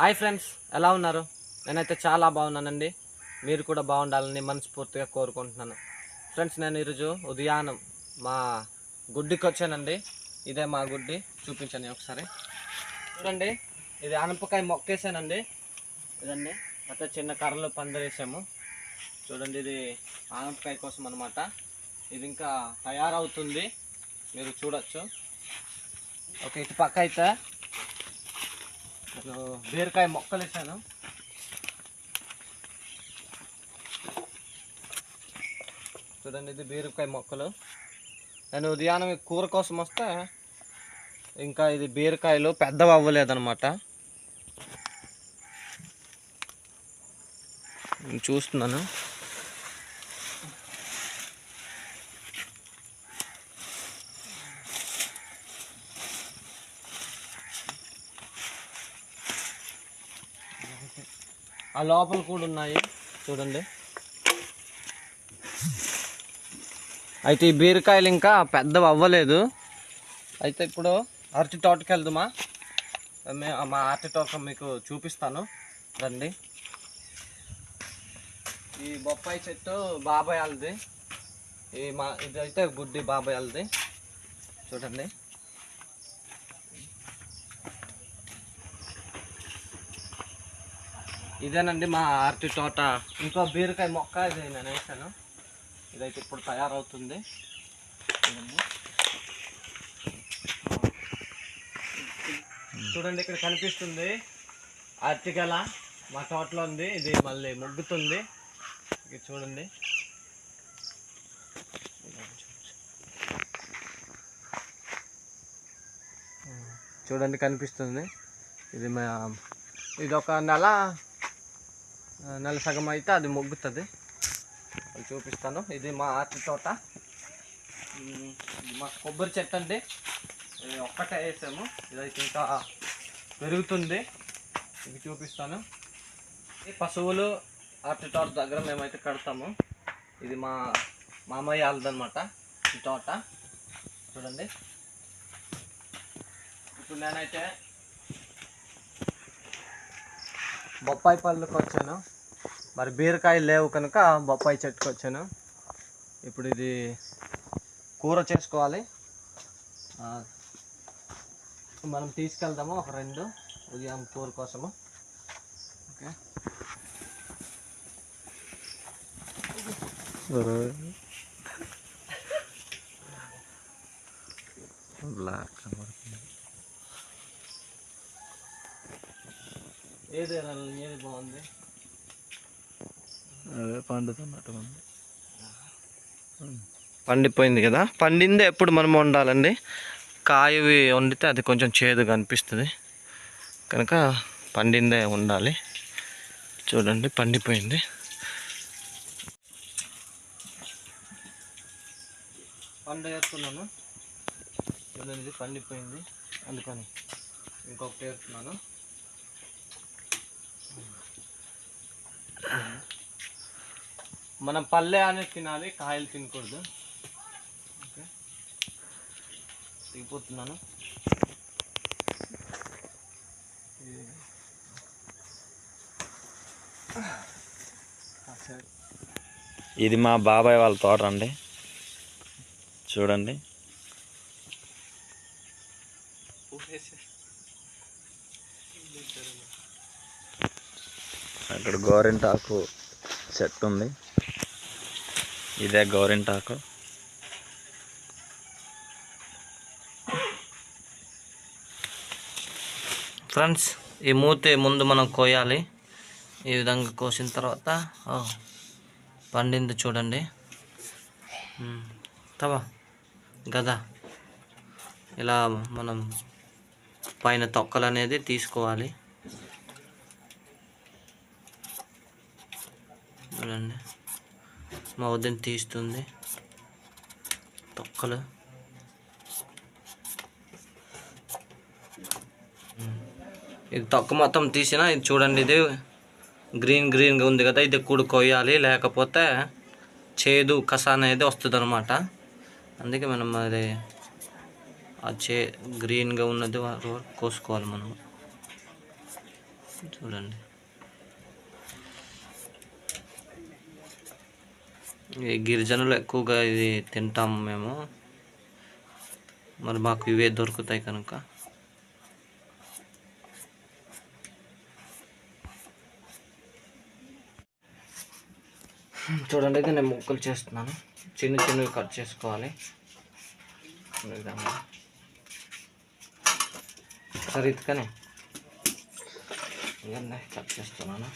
Hi friends ఎలా ఉన్నారు? నేనైతే చాలా బాగున్నానండి. మీరు కూడా బాగుండాలని మనస్ఫూర్తిగా కోరుకుంటున్నాను. ఫ్రెండ్స్ నేను ఈరోజు ఉదయాన్నం మా గుడ్డికి వచ్చానండి. ఇదే మా గుడ్డి. చూపించండి ఒకసారి. చూడండి ఇది అనపకాయ మొక్కేసానండి. ఇదండి అయితే చిన్న కర్రలు పందిరేసాము. చూడండి ఇది ఆనపకాయ కోసం అనమాట ఇది ఇంకా తయారవుతుంది. మీరు చూడొచ్చు. ఓకే ఇటు పక్క అయితే బీరకాయ మొక్కలు వేసాను. చూడండి ఇది బీరకాయ మొక్కలు. నేను ఉదయాన్నం కూర కోసం వస్తే ఇంకా ఇది బీరకాయలు పెద్దవి అవ్వలేదన్నమాట. నేను చూస్తున్నాను. ఆ లోపల కూడా ఉన్నాయి. చూడండి. అయితే ఈ బీరకాయలు ఇంకా పెద్దవి అవ్వలేదు. అయితే ఇప్పుడు అరటి తోటకి వెళ్దామా? మే- మా అరటి తోట మీకు చూపిస్తాను. రండి. ఈ బొప్పాయి చెట్టు బాబాయ్ వాళ్ళది. ఈ మా ఇదైతే గుడ్డి బాబాయ్ వాళ్ళది. చూడండి. ఇదేనండి మా అరటి తోట. ఇంకో బీరకాయ మొక్క ఇది నేను వేసాను. ఇదైతే ఇప్పుడు తయారవుతుంది. చూడండి ఇక్కడ కనిపిస్తుంది. అరటిగల మా తోటలో ఉంది. ఇది మళ్ళీ ముగ్గుతుంది. ఇది చూడండి. చూడండి కనిపిస్తుంది. ఇది మా ఇది ఒక నెల నెల సగం అయితే అది మొగ్గుతుంది. అది చూపిస్తాను. ఇది మా ఆర్టి తోట. మా కొబ్బరి చెట్టు అండి. ఇది ఒక్కటే వేసాము. ఇదైతే ఇంకా పెరుగుతుంది. ఇది చూపిస్తాను. ఈ పశువులు ఆర్టి తోట దగ్గర మేమైతే కడతాము. ఇది మా మామయ్య వాళ్ళదనమాట ఈ తోట. చూడండి. ఇప్పుడు నేనైతే బొప్పాయి పళ్ళకి వచ్చాను మరి బీరకాయలు లేవు కనుక బొప్పాయి చెట్టుకు వచ్చాను ఇప్పుడు ఇది కూర చేసుకోవాలి. మనం తీసుకెళ్దాము ఒక రెండు ఉదయం కూర కోసము. ఓకే. ఏది ఏది బాగుంది? అదే పండుతున్నట్టు ఉంది పండిపోయింది కదా? పండిందే ఎప్పుడు మనం వండాలండి? కాయవి వండితే అది కొంచెం చేదుగా అనిపిస్తుంది. కనుక పండిందే ఉండాలి. చూడండి పండిపోయింది. పండు వేస్తున్నాను చూడండి ఇది పండిపోయింది. అందుకని ఇంకొకటి వేస్తున్నాను మనం పల్లె అనేది తినాలి కాయలు తినకూడదు. ఓకే. దిగిపోతున్నాను. ఇది మా బాబాయ్ వాళ్ళ తోట అండి. చూడండి. అక్కడ గోరింటాకు చెట్టు ఉంది. ఇదే గోరింటాకు ఫ్రెండ్స్ ఈ మూతి ముందు మనం కోయాలి. ఈ విధంగా కోసిన తర్వాత పండింది చూడండి. తవా గదా. ఇలా మనం పైన తొక్కలు అనేది తీసుకోవాలి. చూడండి. మా వద్దని తీస్తుంది. తొక్కలు. ఇది తొక్క మొత్తం తీసిన ఇది చూడండి ఇది గ్రీన్ గ్రీన్గా ఉంది కదా ఇది కూడు కొయ్యాలి లేకపోతే చేదు కస అనేది వస్తుంది అనమాట అందుకే మనం అది ఆ చే గ్రీన్గా ఉన్నది కోసుకోవాలి మనం. చూడండి. గిరిజనులు ఎక్కువగా ఇది తింటాము మేము. మరి మాకు ఇవే దొరుకుతాయి కనుక. చూడండి అయితే నేను ముక్కలు చేస్తున్నాను. చిన్న చిన్నవి కట్ చేసుకోవాలి. సరే ఇటుకనే కట్ చేస్తున్నాను.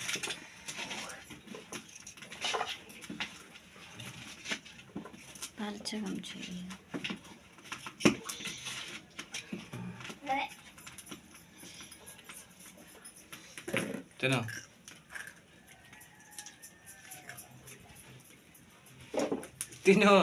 పరచడం చేయాలి తిను తిను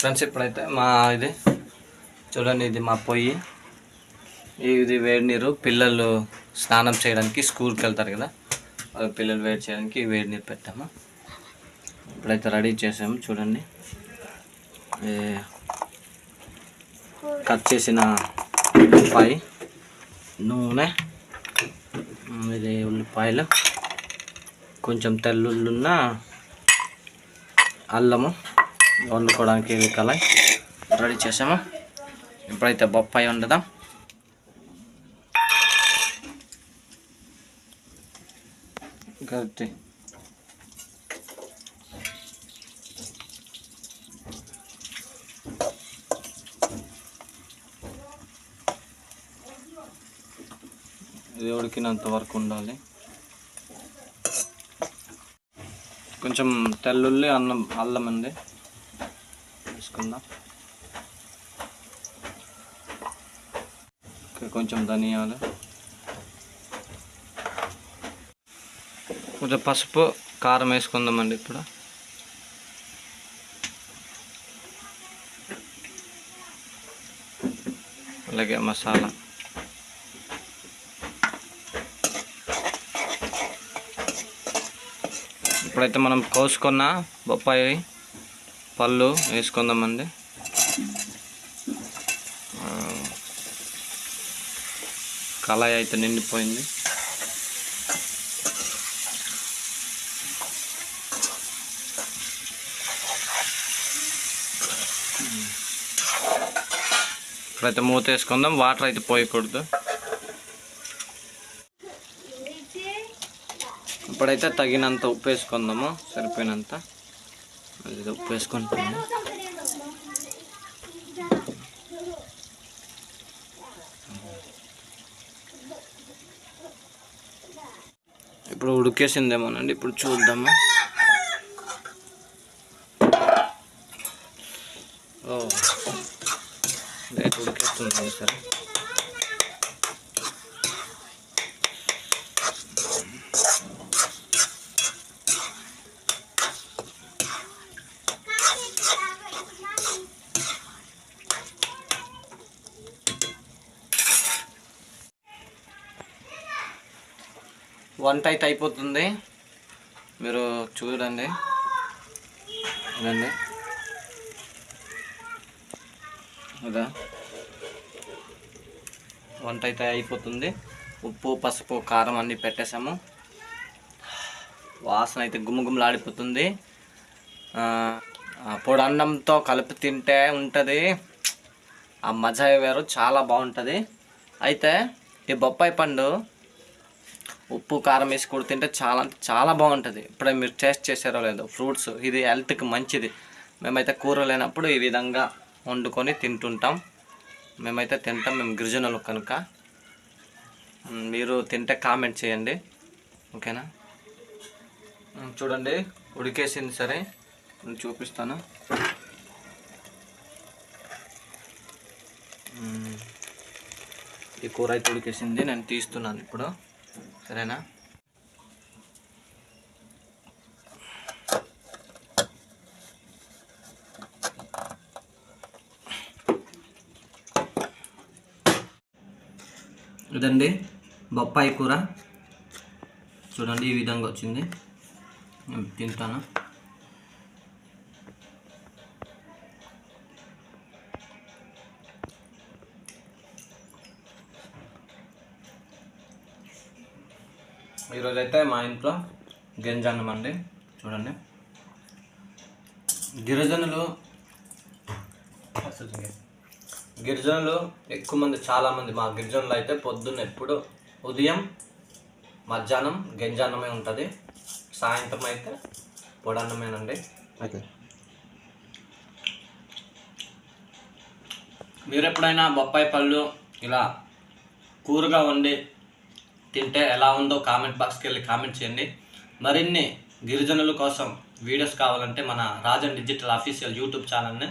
ఫ్రెండ్స్ ఇప్పుడైతే మా ఇది చూడండి ఇది మా పొయ్యి. ఇది వేడి నీరు. పిల్లలు స్నానం చేయడానికి స్కూల్కి వెళ్తారు కదా. వాళ్ళ పిల్లలు వేడి చేయడానికి వేడి నీరు పెట్టాము. ఇప్పుడైతే రెడీ చేసాము చూడండి. కట్ చేసిన ఉల్లిపాయ నూనె ఇది ఉల్లిపాయలు కొంచెం తెల్లుల్లున్న అల్లము వండుకోవడానికి ఇవి కలాయి రెడీ చేసాము? ఇప్పుడైతే బొప్పాయి వండుదాం. గట్టి. ఇది ఉడికినంత వరకు ఉండాలి. కొంచెం తెల్లుల్లి అన్నం అల్లం ఉంది. తీసుకుందాం కొంచెం ధనియాలు కొంచెం పసుపు కారం వేసుకుందామండి ఇప్పుడు. అలాగే మసాలా. ఇప్పుడైతే మనం కోసుకున్న బొప్పాయి పళ్ళు వేసుకుందామండి. కళాయి అయితే నిండిపోయింది. ఇప్పుడైతే మూత వేసుకుందాం వాటర్ అయితే పోయకూడదు. ఇప్పుడైతే తగినంత ఉప్పు వేసుకుందాము సరిపోయినంత. అది ఉప్పు వేసుకుంటాను ఇప్పుడు ఉడికేసిందేమోనండి ఇప్పుడు చూద్దాము. ఓ ఉడికేస్తుంది సరే వంట అయితే అయిపోతుంది. మీరు చూడండి. చూడండి కదా వంట అయితే అయిపోతుంది. ఉప్పు పసుపు కారం అన్నీ పెట్టేసాము వాసన అయితే గుమ్మగుమ్మలాడిపోతుంది పొడి అన్నంతో కలిపి తింటే ఉంటుంది. ఆ మజా వేరు చాలా బాగుంటుంది. అయితే ఈ బొప్పాయి పండు ఉప్పు కారం వేసి కూడా తింటే చాలా అంటే చాలా బాగుంటుంది. ఇప్పుడే మీరు టేస్ట్ చేశారో లేదో ఫ్రూట్స్ ఇది హెల్త్కి మంచిది. మేమైతే కూర లేనప్పుడు ఈ విధంగా వండుకొని తింటుంటాం. మేమైతే తింటాం మేము గిరిజనులు కనుక. మీరు తింటే కామెంట్ చేయండి. ఓకేనా? చూడండి ఉడికేసింది సరే. నేను చూపిస్తాను. ఈ కూర అయితే ఉడికేసింది నేను తీస్తున్నాను ఇప్పుడు. సరేనా? ఇదండి బొప్పాయి కూర. చూడండి ఈ విధంగా వచ్చింది. తింటాను. ఈరోజు అయితే మా ఇంట్లో గింజన్నం అండి చూడండి. గిరిజనులు గిరిజనులు ఎక్కువ మంది చాలా మంది మా గిరిజనులు అయితే పొద్దున్న ఎప్పుడు ఉదయం మధ్యాహ్నం గంజాన్నమే ఉంటుంది. సాయంత్రం అయితే పొడన్నమేనండి. మీరు ఎప్పుడైనా బొప్పాయి పళ్ళు ఇలా కూరగా వండి తింటే ఎలా ఉందో కామెంట్ బాక్స్కి వెళ్ళి కామెంట్ చేయండి. మరిన్ని గిరిజనుల కోసం వీడియోస్ కావాలంటే మన రాజన్ డిజిటల్ అఫీషియల్ యూట్యూబ్ ఛానల్ని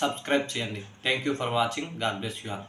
సబ్స్క్రైబ్ చేయండి. Thank you for watching God bless you all